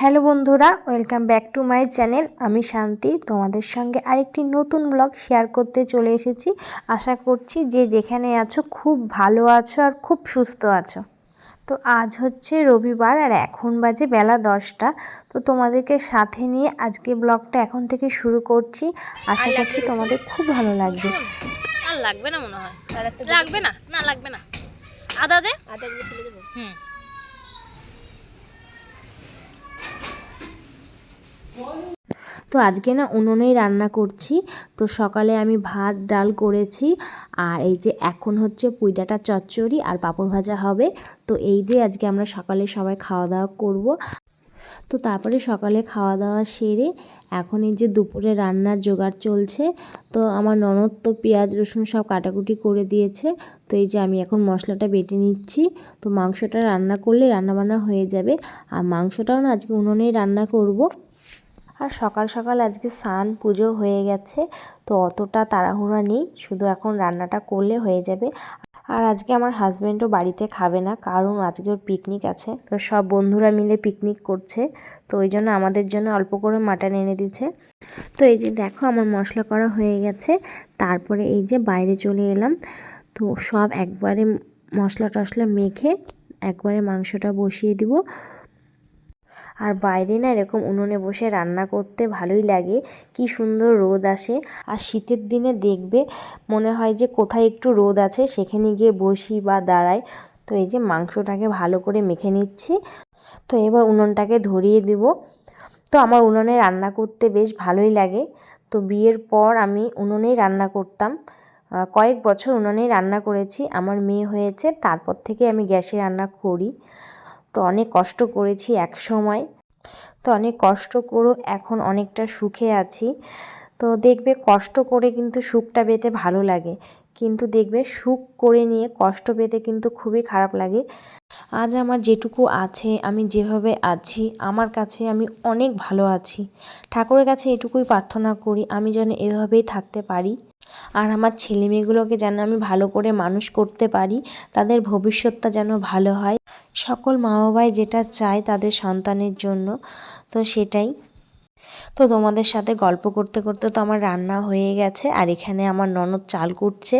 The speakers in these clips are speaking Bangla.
হ্যালো বন্ধুরা welcome back to my channel. আমি শান্তি তোমাদের সঙ্গে আরেকটি নতুন ব্লগ শেয়ার করতে চলে এসেছি। আশা করছি যে যেখানে আছো খুব ভালো আছো আর খুব সুস্থ আছো। তো আজ হচ্ছে রবিবার আর এখন বাজে বেলা দশটা। তো তোমাদেরকে সাথে নিয়ে আজকে ব্লগটা এখন থেকে শুরু করছি। আশা করছি তোমাদের খুব ভালো লাগবে। আর লাগবে না মনে হয়। লাগবে না? না লাগবে না। আদা দে। দেবো। হুম। তো আজকে না উনুনেই রান্না করছি। তো সকালে আমি ভাত, ডাল করেছি। আর এই যে এখন হচ্ছে পুইডাটা চচ্চড়ি আর পাঁপড় ভাজা হবে। তো এই দিয়ে আজকে আমরা সকালে সবাই খাওয়া দাওয়া করব। তো তারপরে সকালে খাওয়া দাওয়া সেরে এখন এই যে দুপুরে রান্নার জোগাড় চলছে। তো আমার ননদ তো পেঁয়াজ, রসুন সব কাটাকুটি করে দিয়েছে। তো এই যে আমি এখন মশলাটা বেটে নিচ্ছি। তো মাংসটা রান্না করলে রান্নাবান্না হয়ে যাবে। আর মাংসটাও না আজকে উনুনেই রান্না করব। আর সকাল সকাল আজকে স্নান পুজো হয়ে গেছে, তো অতটা তাড়াহুড়া নেই, শুধু এখন রান্নাটা করলে হয়ে যাবে। আর আজকে আমার হাজব্যান্ডও বাড়িতে খাবে না, কারণ আজকে ওর পিকনিক আছে, তো সব বন্ধুরা মিলে পিকনিক করছে, তো ওই জন্য আমাদের জন্য অল্প করে মাটন এনে দিচ্ছে। তো এই যে দেখো আমার মশলা করা হয়ে গেছে, তারপরে এই যে বাইরে চলে এলাম, তো সব একবারে মশলা টশলা মেখে একবারে মাংসটা বসিয়ে দিব। আর বাইরে না এরকম উনুনে বসে রান্না করতে ভালোই লাগে। কি সুন্দর রোদ আসে। আর শীতের দিনে দেখবে মনে হয় যে কোথায় একটু রোদ আছে সেখানে গিয়ে বসি বা দাঁড়াই। তো এই যে মাংসটাকে ভালো করে মেখে নিচ্ছি। তো এবার উনুনটাকে ধরিয়ে দিব। তো আমার উনুনে রান্না করতে বেশ ভালোই লাগে। তো বিয়ের পর আমি উনুনেই রান্না করতাম। কয়েক বছর উনুনেই রান্না করেছি। আমার মেয়ে হয়েছে, তারপর থেকে আমি গ্যাসে রান্না করি। তো অনেক কষ্ট করেছি এক সময়। তো অনেক কষ্ট করেও এখন অনেকটা সুখে আছি। তো দেখবে কষ্ট করে কিন্তু সুখটা পেতে ভালো লাগে। কিন্তু দেখবে সুখ করে নিয়ে কষ্ট পেতে কিন্তু খুবই খারাপ লাগে। আজ আমার যেটুকু আছে, আমি যেভাবে আছি, আমার কাছে আমি অনেক ভালো আছি। ঠাকুরের কাছে এটুকুই প্রার্থনা করি, আমি যেন এভাবেই থাকতে পারি। আর আমার ছেলে মেয়েগুলোকে যেন আমি ভালো করে মানুষ করতে পারি, তাদের ভবিষ্যৎটা যেন ভালো হয়। সকল মা বাবাই যেটা চায় তাদের সন্তানের জন্য তো সেটাই তো তোমাদের সাথে গল্প করতে করতে তো আমার রান্না হয়ে গেছে আর এখানে আমার ননদ চাল কুটছে।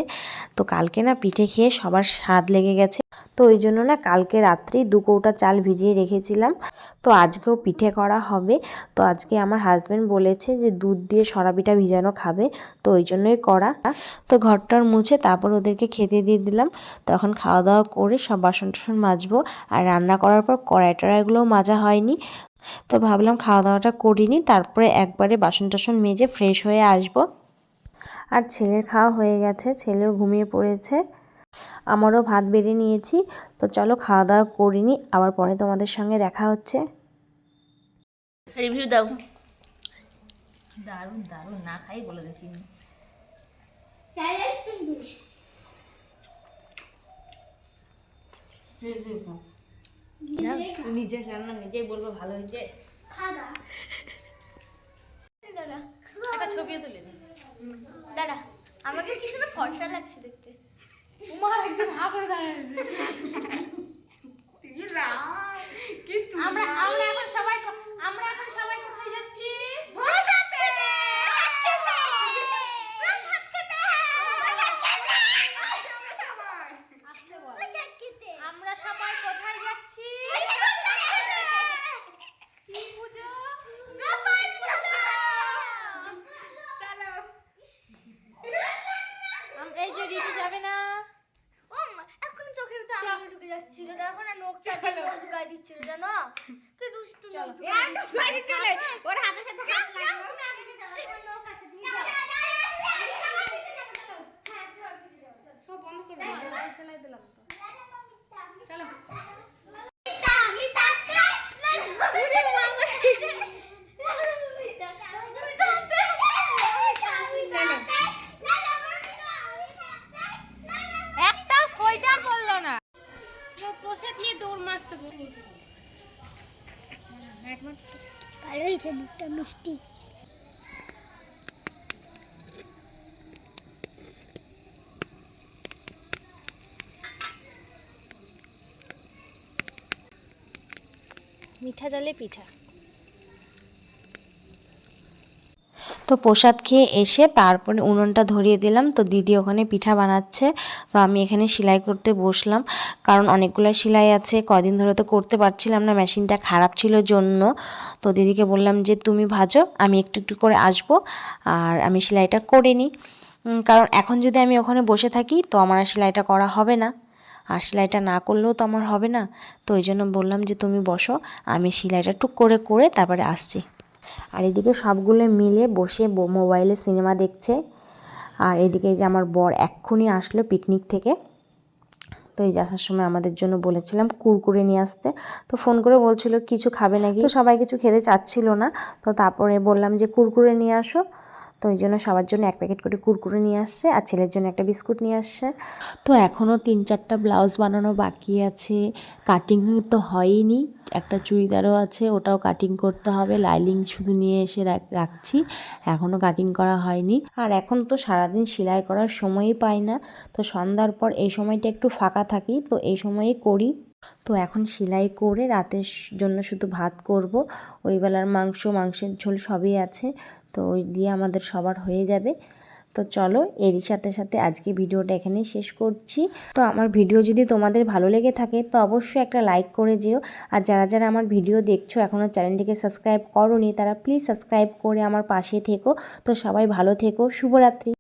তো কালকে না পিঠে খেয়ে সবার স্বাদ লেগে গেছে। তো ওই জন্য না কালকে রাত্রি দু কৌটা চাল ভিজিয়ে রেখেছিলাম। তো আজকেও পিঠে করা হবে। তো আজকে আমার হাজব্যান্ড বলেছে যে দুধ দিয়ে সরা পিঠা ভিজানো খাবে। তো ওই জন্যই করা। তো ঘরটার মুছে তারপর ওদেরকে খেতে দিয়ে দিলাম। তখন খাওয়া দাওয়া করে সব বাসন টাসন মাজবো। আর রান্না করার পর কড়াই টড়াইগুলোও মাজা হয়নি। তো ভাবলাম খাওয়া দাওয়াটা করিনি তারপরে একবারে বাসন টাসন মেজে ফ্রেশ হয়ে আসব। আর ছেলের খাওয়া হয়ে গেছে ছেলেও ঘুমিয়ে পড়েছে। আমারও ভাত বেড়ে নিয়েছি তো চলো খাওয়া দাওয়া করিনি আবার পরে তোমাদের সঙ্গে দেখা হচ্ছে। রিভিউ দাও। দারুণ দারুণ না খাই বলে দিছি নিজে রান্না নিজেই বলব ভালো হয়েছে। একটা ছবিও তুলে নি। দাদা আমাকে কি সুন্দর ফর্সা লাগছে দেখতে? একজন হা করে দাঁড়িয়ে আমরা আমরা এখন সবাই আমরা এখন সবাই কোথায় যাচ্ছি আসতে বল আমরা সবাই কোথায় যাচ্ছি কি পুজো চলো আম- এই যে রিতু যাবে না এখন চোখের ভিতরে আঙুল ঢুকে যাচ্ছিল দেখো না নোকটা দিয়ে ঢুকাই দিচ্ছিল জানো কি দুষ্টু নোক ঢুকাই দিচ্ছিল একটা সোয়েটার পরলো না। প্রসাদ নিয়ে দৌড় মারতে মিষ্টি মিঠা জালে পিঠা। তো প্রসাদ খেয়ে এসে তারপরে উনুনটা ধরিয়ে দিলাম। তো দিদি ওখানে পিঠা বানাচ্ছে। তো আমি এখানে সেলাই করতে বসলাম। কারণ অনেকগুলো সেলাই আছে। কদিন ধরে তো করতে পারছিলাম না। মেশিনটা খারাপ ছিল জন্য। তো দিদিকে বললাম যে, তুমি ভাজো, আমি একটু একটু করে আসব। আর আমি সেলাইটা করে নিই। কারণ এখন যদি আমি ওখানে বসে থাকি, তো আমার আর সেলাইটা করা হবে না। আর সেলাইটা না করলেও তো আমার হবে না। তো ওই জন্য বললাম যে, তুমি বসো, আমি সেলাইটা টুক করে করে তারপরে আসছি। আর এদিকে সবগুলো মিলে বসে মোবাইলে সিনেমা দেখছে। আর এদিকে যে আমার বর এক্ষুনি আসলো পিকনিক থেকে। তো এই আসার সময় আমাদের জন্য বলেছিলাম কুরকুরে নিয়ে আসতে। তো ফোন করে বলছিল, কিছু খাবে নাকি? সবাই কিছু খেতে চাচ্ছিল না। তো তারপরে বললাম যে, কুরকুরে নিয়ে আসো। তো ওই জন্য সবার জন্য এক প্যাকেট করে কুরকুরে নিয়ে আসছে আর ছেলের জন্য একটা বিস্কুট নিয়ে আসছে। তো এখনও তিন চারটা ব্লাউজ বানানো বাকি আছে। কাটিং তো হয়নি, একটা চুড়িদারও আছে, ওটাও কাটিং করতে হবে। লাইলিং শুধু নিয়ে এসে রাখ- রাখছি, এখনও কাটিং করা হয়নি। আর এখন তো সারাদিন সেলাই করার সময়ই পাই না, তো সন্ধ্যার পর এই সময়টা একটু ফাঁকা থাকি, তো এই সময়ে করি। তো এখন সেলাই করে রাতের জন্য শুধু ভাত করব, ওই বেলার মাংস, মাংসের ঝোল সবই আছে। তো ওই দিয়ে আমাদের সবার হয়ে যাবে। তো চলো, এরই সাথে সাথে আজকে ভিডিওটা এখানেই শেষ করছি। তো আমার ভিডিও যদি তোমাদের ভালো লেগে থাকে, তো অবশ্যই একটা লাইক করে যেও। আর যারা যারা আমার ভিডিও দেখছ এখনও চ্যানেলটিকে সাবস্ক্রাইব করোনি, তারা প্লিজ সাবস্ক্রাইব করে আমার পাশে থেকো। তো সবাই ভালো থেকো, শুভরাত্রি।